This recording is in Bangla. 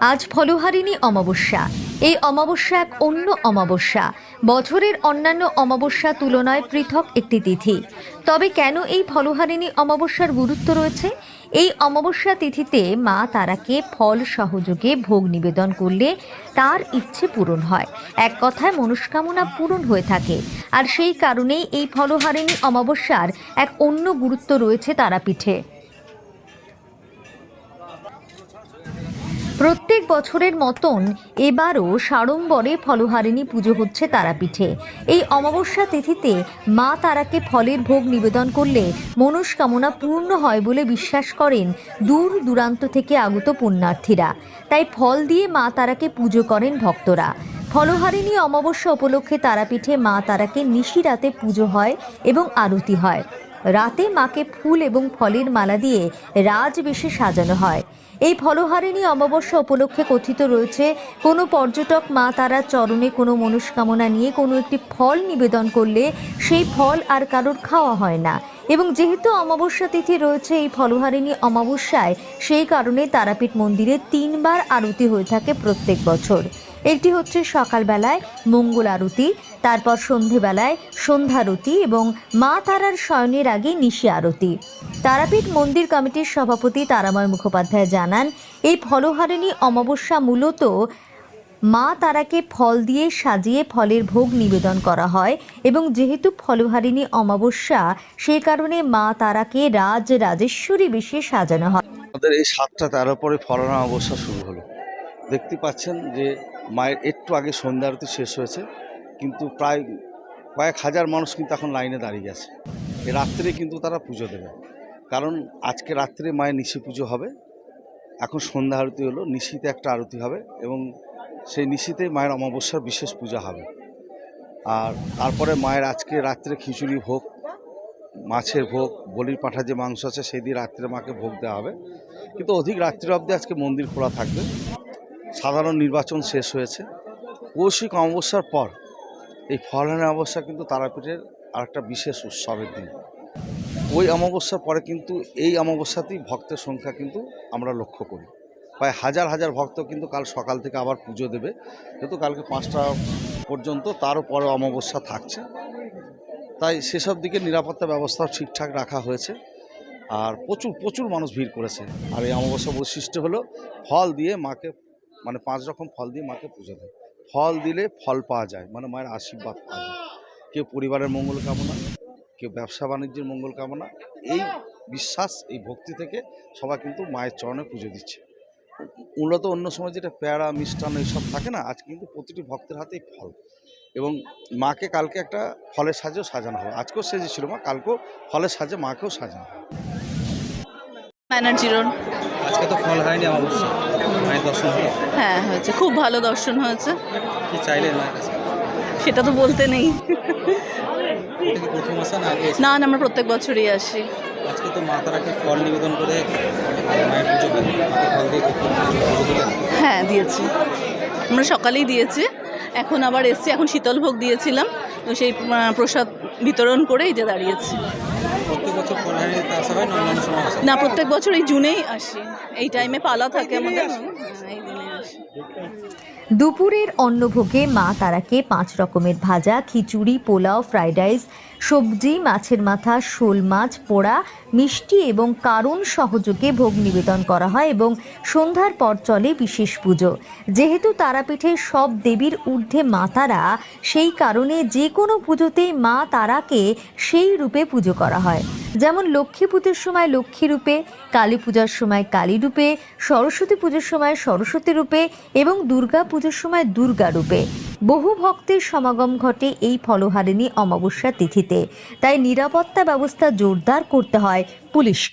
আজ ফলহারিণী অমাবস্যা। এই অমাবস্যা এক অন্য অমাবস্যা। বছরের অন্যান্য অমাবস্যা তুলনায় পৃথক একটি তিথি। তবে কেন এই ফলহারিণী অমাবস্যার গুরুত্ব রয়েছে? এই অমাবস্যা তিথিতে মা তারাকে ফল সহযোগে ভোগ নিবেদন করলে তার ইচ্ছে পূরণ হয়। এক কথায় মনস্কামনা পূরণ হয়ে থাকে। আর সেই কারণেই এই ফলহারিণী অমাবস্যার এক অন্য গুরুত্ব রয়েছে তারাপীঠে। প্রত্যেক বছরের মতন এবারও সাড়ম্বরে ফলহারিণী পুজো হচ্ছে তারাপীঠে। এই অমাবস্যা তিথিতে মা তারাকে ফলের ভোগ নিবেদন করলে মনস্কামনা পূর্ণ হয় বলে বিশ্বাস করেন দূর দূরান্ত থেকে আগত পুণ্যার্থীরা। তাই ফল দিয়ে মা তারাকে পুজো করেন ভক্তরা। ফলহারিণী অমাবস্যা উপলক্ষে তারাপীঠে মা তারাকে নিশিরাতে পুজো হয় এবং আরতি হয়। রাতে মাকে ফুল এবং ফলের মালা দিয়ে রাজবেশে সাজানো হয়। এই ফলহারিণী অমাবস্যা উপলক্ষে কথিত রয়েছে, কোনো পর্যটক মা তারা চরণে কোনো মনস্কামনা নিয়ে কোনো একটি ফল নিবেদন করলে সেই ফল আর কারোর খাওয়া হয় না। এবং যেহেতু অমাবস্যা তিথি রয়েছে, এই ফলহারিণী অমাবস্যায় সেই কারণে তারাপীঠ মন্দিরে তিনবার আরতি হয়ে থাকে প্রত্যেক বছর। একটি হচ্ছে সকালবেলায় মঙ্গল আরতি, তারপর সন্ধেবেলায় সন্ধ্যারতি এবং মা তারার শয়নের আগে নিশি আরতি। তারাপীঠ মন্দির কমিটির সভাপতি তারাময় মুখোপাধ্যায় জানান, এই ফলহারিণী অমাবস্যা মূলত মা তারাকে ফল দিয়ে সাজিয়ে ফলের ভোগ নিবেদন করা হয় এবং যেহেতু ফলহারিণী অমাবস্যা সেই কারণে মা তারাকে রাজ রাজেশ্বরী বেশে সাজানো হয়। আমাদের এই সাতটা তেরো পরে ফলনা অবস্থা শুরু হলো। দেখতে পাচ্ছেন যে মায়ের একটু আগে সন্ধ্যা আরতি শেষ হয়েছে, কিন্তু প্রায় কয়েক হাজার মানুষ কিন্তু এখন লাইনে দাঁড়িয়ে এই রাত্রে কিন্তু তারা পুজো দেবে। কারণ আজকে রাত্রে মায়ের নিশি পুজো হবে, এখন সন্ধ্যা আরতি হলো, নিশিতে একটা আরতি হবে এবং সেই নিশিতে মায়ের অমাবস্যার বিশেষ পূজা হবে। আর তারপরে মায়ের আজকে রাত্রে খিচুড়ি ভোগ, মাছের ভোগ, বলির পাঠা যে মাংস আছে, সেই দিয়ে রাত্রে মাকে ভোগ দেওয়া হবে। কিন্তু অধিক রাত্রি অবধি আজকে মন্দির খোলা থাকবে। সাধারণ নির্বাচন শেষ হয়েছে। কৌশিক অমাবস্যার পর এই ফলহানি অমাবস্যা কিন্তু তারাপীঠের আরেকটা বিশেষ উৎসবের দিন। ওই অমাবস্যার পরে কিন্তু এই অমাবস্যাতেই ভক্তের সংখ্যা কিন্তু আমরা লক্ষ্য করি। প্রায় হাজার হাজার ভক্ত কিন্তু কাল সকাল থেকে আবার পুজো দেবে। যেহেতু কালকে পাঁচটা পর্যন্ত তারও পরে অমাবস্যা থাকছে। তাই সেসব দিকে নিরাপত্তা ব্যবস্থা ঠিকঠাক রাখা হয়েছে। আর প্রচুর প্রচুর মানুষ ভিড় করেছে। আর এই অমাবস্যা বৈশিষ্ট্য হলো ফল দিয়ে মাকে মানে পাঁচ রকম ফল দিয়ে মাকে পুজো দেয়। ফল দিলে ফল পাওয়া যায় মানে মায়ের আশীর্বাদ পাওয়া যায়। কেউ পরিবারের মঙ্গল কামনা, কেউ ব্যবসা বাণিজ্যের মঙ্গল কামনা, এই বিশ্বাস, এই ভক্তি থেকে সবাই কিন্তু মায়ের চরণে পুজো দিচ্ছে। মূলত অন্য সময় যেটা পেয়ারা, মিষ্টান্ন এইসব থাকে না, আজ কিন্তু প্রতিটি ভক্তের হাতেই ফল। এবং মাকে কালকে একটা ফলের সাজেও সাজানো হবে। আজকেও সেজেছিল মা, কালকেও ফলের সাজে মাকেও সাজানো হবে। ব্যানার্জি রোড আজকে তো ফল হয়নি মায়ের দর্শন হলো। হ্যাঁ হয়েছে। খুব ভালো দর্শন হয়েছে। কি চাইলেন মায়ের কাছে? সেটা তো বলতে নেই। প্রথম আসা না আগে না না আমরা প্রত্যেক বছরই আসি। আজকে তো মা তারাকে ফল নিবেদন করে মায়ের পুজো করেন মাকে ফল দিয়ে পুজো পুজো দিলেন? হ্যাঁ দিয়েছি। আমরা সকালেই দিয়েছি। এখন আবার এসছি। এখন শীতল ভোগ দিয়েছিলাম। তো সেই আহ, প্রসাদ বিতরণ করে এই যে দাঁড়িয়েছি। প্রত্যেক বছর ফল আসা হয় না অন্যান্য সময় আসা না প্রত্যেক বছর এই জুনেই আসি। এই টাইমে পালা থাকে আমাদের। হ্যাঁ, এই দিনে আসি। দুপুরের অন্নভোগে মা তারাকে পাঁচ রকমের ভাজা খিচুড়ি পোলাও ফ্রাইড রাইস সবজি মাছের মাথা শোল মাছ পোড়া মিষ্টি এবং কারণ সহযোগে ভোগ নিবেদন করা হয় এবং সন্ধ্যার পর চলে বিশেষ পুজো। যেহেতু তারাপীঠের সব দেবীর ঊর্ধ্বে মা তারা সেই কারণে যে কোনো পুজোতেই মা তারাকে সেই রূপে পুজো করা হয়। যেমন লক্ষ্মী পুজোর সময় লক্ষ্মী রূপে, কালী পূজার সময় কালী রূপে, সরস্বতী পুজোর সময় সরস্বতী রূপে এবং দুর্গা পুজোর সময় দুর্গা রূপে। বহু ভক্তের সমাগম ঘটে এই ফলহারিণী অমাবস্যা তিথিতে। তাই নিরাপত্তা ব্যবস্থা জোরদার করতে হয় পুলিশ